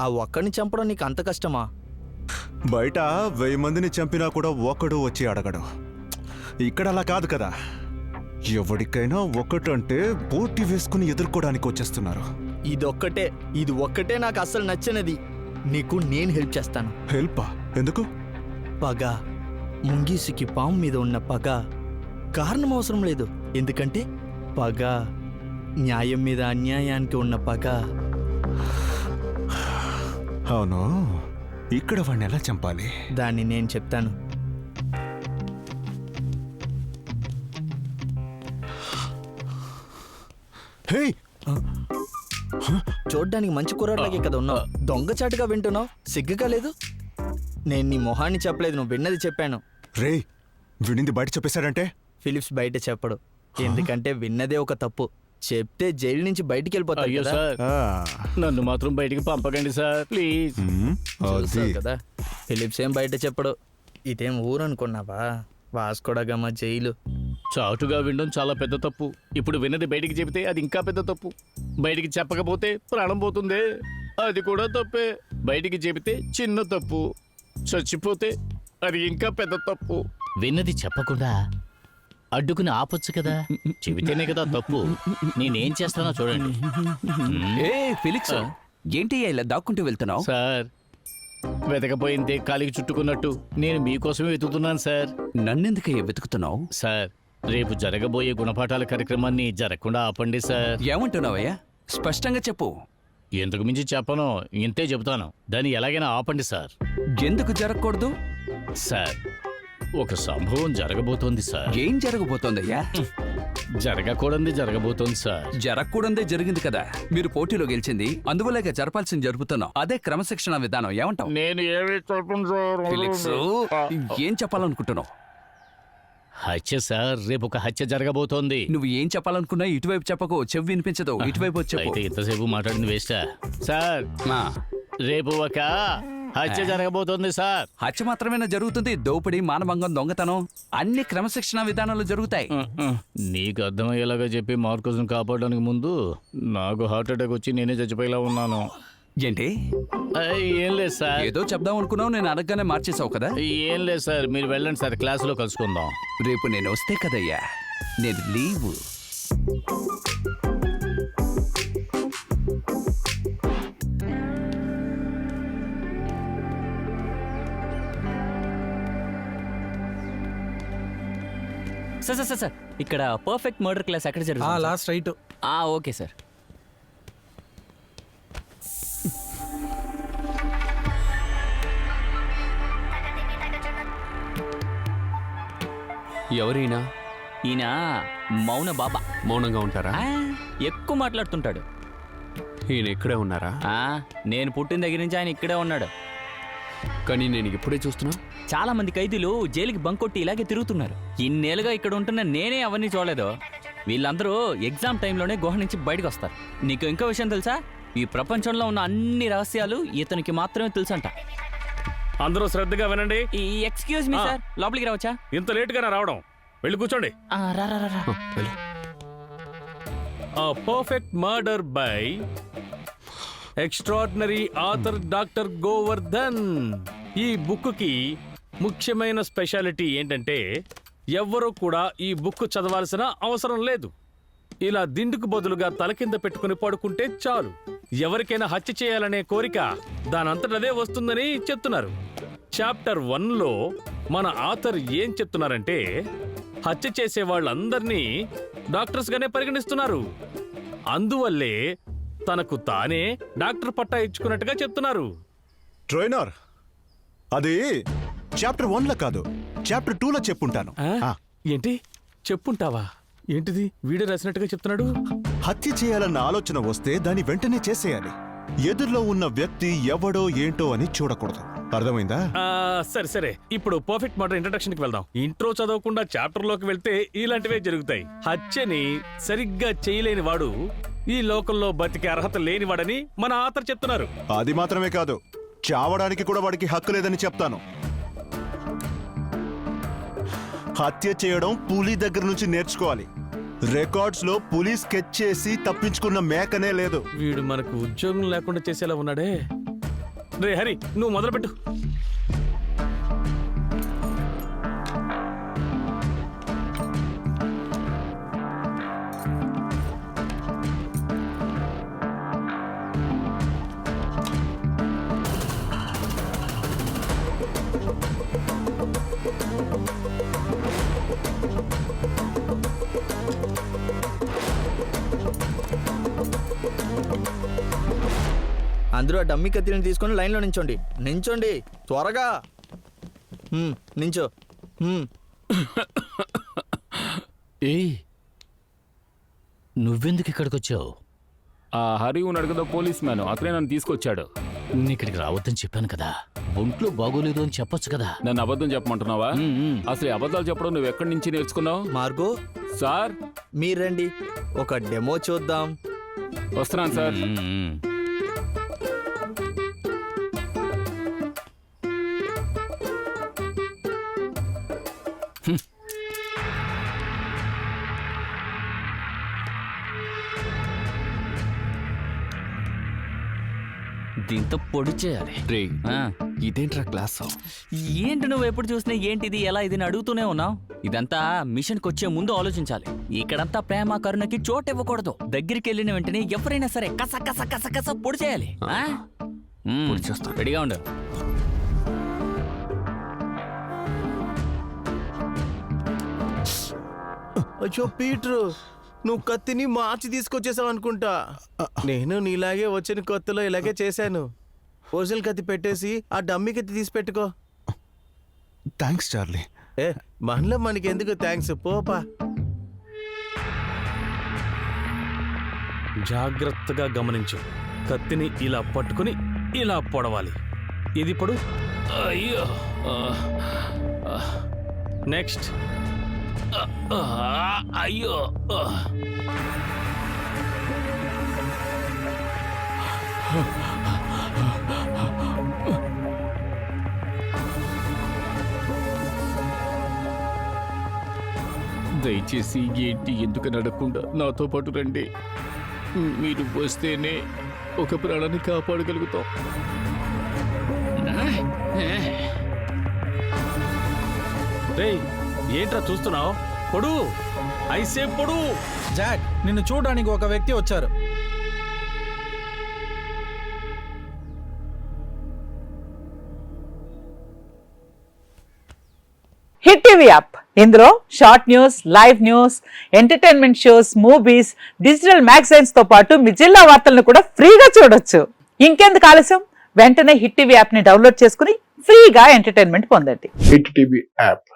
ఆ ఒక్కడిని చంపడం నీకు అంత కష్టమా? బయట వెయ్యి మందిని చంపినా కూడా ఒక్కడు వచ్చి అడగడు. ఇక్కడ అలా కాదు కదా. ఎవరికైనా ఒకటంటే పోటీ వేసుకుని ఎదుర్కోవడానికి వచ్చేస్తున్నారు. ఇదొక్కటే ఇది ఒక్కటే నాకు అస్సలు నచ్చినది. నీకు నేను హెల్ప్ చేస్తాను. హెల్పా? ఎందుకు? పగ. ముంగీసుకి పాము మీద ఉన్న పగ. కారణం అవసరం లేదు. ఎందుకంటే పగ న్యాయం మీద అన్యాయానికి ఉన్న పగ. అవును. ఇక్కడ వాడిని ఎలా చంపాలి? దాన్ని నేను చెప్తాను. హే చూడ్డానికి మంచి కుర్రాడిలాగే కదా ఉన్నావు. దొంగచాటుగా వింటున్నావు? సిగ్గుగా లేదు? నేను నీ మొహాన్ని చెప్పలేదు నువ్వు విన్నది చెప్పాను. రే వినింది బయట చెప్పేశాడంటే? ఫిలిప్స్ బయట చెప్పడు. ఎందుకంటే విన్నదే ఒక తప్పు. చెప్తే జైలు నుంచి బయటికి వెళ్ళిపోతావు అయ్యో కదా. సార్. ఆ, నన్ను మాత్రం బయటికి పంపకండి సార్ ప్లీజ్. ఉమ్, అది చూసావు కదా ఫిలిప్స్ ఏం బయట చెప్పడు. ఇదేం ఊరు అనుకున్నావా? Vasco da Gama jail. చాటుగా వినడం చాలా పెద్ద తప్పు. ఇప్పుడు విన్నది బయటికి చెబితే అది ఇంకా పెద్ద తప్పు. బయటికి చెప్పకపోతే ప్రాణం పోతుందే. అది కూడా తప్పే. బయటికి చెబితే చిన్న తప్పు. చచ్చిపోతే అది ఇంకా పెద్ద తప్పు. విన్నది చెప్పకుండా అడ్డుకుని ఆపొచ్చు కదా. చెబితేనే కదా తప్పు. నేనేం చేస్తానో చూడండి. ఏ ఫిలిక్స్ ఏంటి ఇలా దాక్కుంటూ వెళ్తున్నావు? సార్ వెతకపోయిందే కాలికి చుట్టుకున్నట్టు. నేను మీకోసమే వెతుకుతున్నాను సార్. నన్నెందుకయ్యా వెతుకుతున్నావు? సార్ రేపు జరగబోయే గుణపాఠాల కార్యక్రమాన్ని జరగకుండా ఆపండి సార్. ఏమంటున్నావయ్యా? స్పష్టంగా చెప్పు. ఎందుకు మించి చెప్పను? ఇంతే చెబుతాను. దాన్ని ఎలాగైనా ఆపండి సార్. ఎందుకు జరగకూడదు? సార్ ఒక సంభవం జరగబోతోంది సార్. ఏం జరగబోతోందయ్యా? జరగకూడదు జరగబోతోంది సార్. జరగకూడదే జరిగింది కదా. మీరు పోటీలో గెలిచింది అందువల్లగా జరపాల్సింది జరుపుతున్నావు అదే క్రమశిక్షణ విధానం ఏమంటావు? నేను ఏమి చెప్పను సార్ ఫిలిక్స్ ఏం చెప్పాలనుకుంటున్నావు? హత్య సార్ రేపు ఒక హత్య జరగబోతోంది. నువ్వు ఏం చెప్పాలనుకున్నా ఇటువైపు చెప్పకు చెవి వినిపించదు. ఇటువైపు వచ్చి చెప్పు. అయితే ఇంతసేపు మాట్లాడింది వేస్టా సార్ ఆ, రేపు ఒక హత్య జరగబోతోంది సార్. హత్య మాత్రమేనా జరుగుతుంది? దోపిడీ మానభంగం దొంగతనం అన్ని క్రమశిక్షణ విధానాలు జరుగుతాయి. నీకు అర్థమయ్యేలాగా చెప్పి మార్కుస్ను కాపాడడానికి ముందు నాకు హార్ట్ అటాక్ వచ్చి నేనే చచ్చిపోయేలా ఉన్నాను. ఏంటి? ఏం లేదు సార్. ఏదో చెప్దాం అనుకున్నావు నేను అడగగానే మార్చేసావు కదా? ఏం లేదు సార్. మీరు వెళ్ళండి సార్. క్లాసులో కలుసుకుందాం. రేపు నేను వస్తే కదయ్యా. నేను leave. Sir sir sir sir. ఇక్కడ పర్ఫెక్ట్ మర్డర్ క్లాస్ ఎక్కడ జరుగుతుంది? లాస్ట్ రైట్ ఆ ఓకే సార్ ఎవరైనా? ఈయన మౌన బాబా. మౌనంగా ఉంటారా? ఆ, ఎక్కువ మాట్లాడుతుంటాడు. ఈయన ఇక్కడే ఉన్నారా? ఆ, నేను పుట్టిన దగ్గర నుంచి ఆయన ఇక్కడే ఉన్నాడు. కానీ నేను ఇప్పుడే చూస్తున్నా. చాలా మంది ఖైదీలు జైలుకి బంక్ కొట్టి ఇలాగే తిరుగుతున్నారు. ఇన్నేళ్ళుగా ఇక్కడ ఉంటున్న నేనే అవన్నీ చూడలేదు. వీళ్ళందరూ ఎగ్జామ్ టైంలోనే గుహ నుంచి బయటకు వస్తారు. నీకు ఇంకో విషయం తెలుసా? ఈ ప్రపంచంలో ఉన్న అన్ని రహస్యాలు ఇతనికి మాత్రమే తెలుసంట. అందరూ శ్రద్ధగా వినండి. ఈ ఎక్స్క్యూజ్ మీ. సార్ లోపలికి రావచ్చా? ఇంత లేటుగానే రావడం. వెళ్ళి కూర్చోండి. ఆ, రా రా రా, రా. హ, వెళ్ళు. Perfect murder by extraordinary author doctor Govardhan ఈ బుక్కి ముఖ్యమైన స్పెషాలిటీ ఏంటంటే ఎవ్వరూ కూడా ఈ బుక్ చదవాల్సిన అవసరం లేదు. ఇలా దిండుకు బదులుగా తల కింద పెట్టుకుని పడుకుంటే చాలు. ఎవరికైనా హత్య చేయాలనే కోరిక దానంతటదే వస్తుందని చెప్తున్నారు. చాప్టర్ వన్లో మన ఆథర్ ఏం చెప్తున్నారంటే హత్య చేసే వాళ్ళందరినీ డాక్టర్స్గానే పరిగణిస్తున్నారు. అందువల్లే తనకు తానే డాక్టర్ పట్టా ఇచ్చుకున్నట్టుగా చెప్తున్నారు. ట్రైనర్ అది చాప్టర్ వన్లో కాదు చాప్టర్ టూ లో చెప్పుంటాను. ఆ? ఆ, ఏంటి? చెప్పుంటావా? ఏంటిది? వీడియో రాసినట్టుగా చెప్తున్నాడు? హత్య చేయాలన్న ఆలోచన వస్తే దాన్ని వెంటనే చేసేయాలి. ఎదురులో ఉన్న వ్యక్తి ఎవడో ఏంటో అని చూడకూడదు. అర్థమైందా? ఆ, సరే సరే. ఇప్పుడు పర్ఫెక్ట్ మర్డర్ ఇంట్రడక్షన్కి వెళ్దాం. ఇంట్రో చదవకుండా చాప్టర్లోకి వెళ్తే ఇలాంటివే జరుగుతాయి. హత్యని సరిగ్గా చేయలేని వాడు ఈ లోకంలో బతికే అర్హత లేనివాడని మన ఆతర్ చెప్తున్నారు. అది మాత్రమే కాదు చావడానికి కూడా వాడికి హక్కు లేదని చెప్తాను. హత్య చేయడం పులి దగ్గర నుంచి నేర్చుకోవాలి. రికార్డ్స్లో పులి స్కెచ్ చేసి తప్పించుకున్న మేకనే లేదు. వీడు మనకు ఉద్యోగం లేకుండా చేసేలా ఉన్నాడే. రే హరి నువ్వు మొదలుపెట్టు. అందరూ ఆ డమ్మి కత్తిని తీసుకొని లైన్లో నించోండి. నించోండి. త్వరగా. హ్మ్, నించో. హ్మ్. ఏయ్ నువ్వెందుకు ఇక్కడికి వచ్చావు ఆ హరి ఉన్నాడు కదా పోలీస్ మ్యాన్. అతనే నన్ను తీసుకొచ్చాడు. నేను ఇక్కడికి రావద్దని చెప్పాను కదా. ఒంట్లో బాగోలేదు అని చెప్పొచ్చు కదా. నన్ను అబద్ధం చెప్పమంటున్నావా? ఉమ్, ఉమ్. అసలు ఈ అబద్ధాలు చెప్పడం నువ్వు ఎక్కడి నుంచి నేర్చుకున్నావు? మార్గో? సార్? మీరండి ఒక డెమో చూద్దాం. వస్తున్నాను సార్. ఉమ్, ఉమ్. దీంతో పొడి చేయాలి. రే ఆ, ఇదేంట్రా క్లాస్ ఏంటి నువ్వు ఎప్పుడు చూసినా ఏంటిది ఎలా ఇది అడుగుతూనే ఉన్నావు? ఇదంతా మిషన్కి వచ్చే ముందు ఆలోచించాలి. ఇక్కడంతా ప్రేమ కరుణకి చోటు ఇవ్వకూడదు దగ్గరికి వెళ్ళిన వెంటనే ఎవరైనా సరే కస కస కస కస పొడి చేయాలి. రెడీగా ఉండు. అచ్చో పీటర్ నువ్వు కత్తిని మార్చి తీసుకొచ్చేసావు అనుకుంటా. నేను నీలాగే వచ్చిన కొత్తలో ఇలాగే చేశాను. ఒరిజినల్ కత్తి పెట్టేసి ఆ డమ్మీ కత్తి తీసి పెట్టుకో. Thanks Charlie. ఏ మనలో మనకి ఎందుకు థ్యాంక్స్ పోపా జాగ్రత్తగా గమనించు. కత్తిని ఇలా పట్టుకుని ఇలా పొడవాలి. ఇది ఇప్పుడు అయ్యో. నెక్స్ట్. అయ్యో. దయచేసి ఏంటి ఎందుకు నడకుండా నాతో పాటు రండి. మీరు వస్తేనే ఒక ప్రాణాన్ని కాపాడగలుగుతాం. రేయ్ ఏంట్రా చూస్తున్నావు? పొడు. ఐసే పొడు. జాక్ నిన్ను చూడడానికి ఒక వ్యక్తి వచ్చారు. Hit TV app. ఇందులో short news live news entertainment shows movies digital మ్యాగజైన్స్తో పాటు మీ జిల్లా వార్తలను కూడా ఫ్రీగా చూడొచ్చు. ఇంకెందుకు ఆలస్యం? వెంటనే హిట్ టీవీ యాప్ని డౌన్లోడ్ చేసుకుని ఫ్రీగా ఎంటర్టైన్మెంట్ పొందండి. Hit TV app.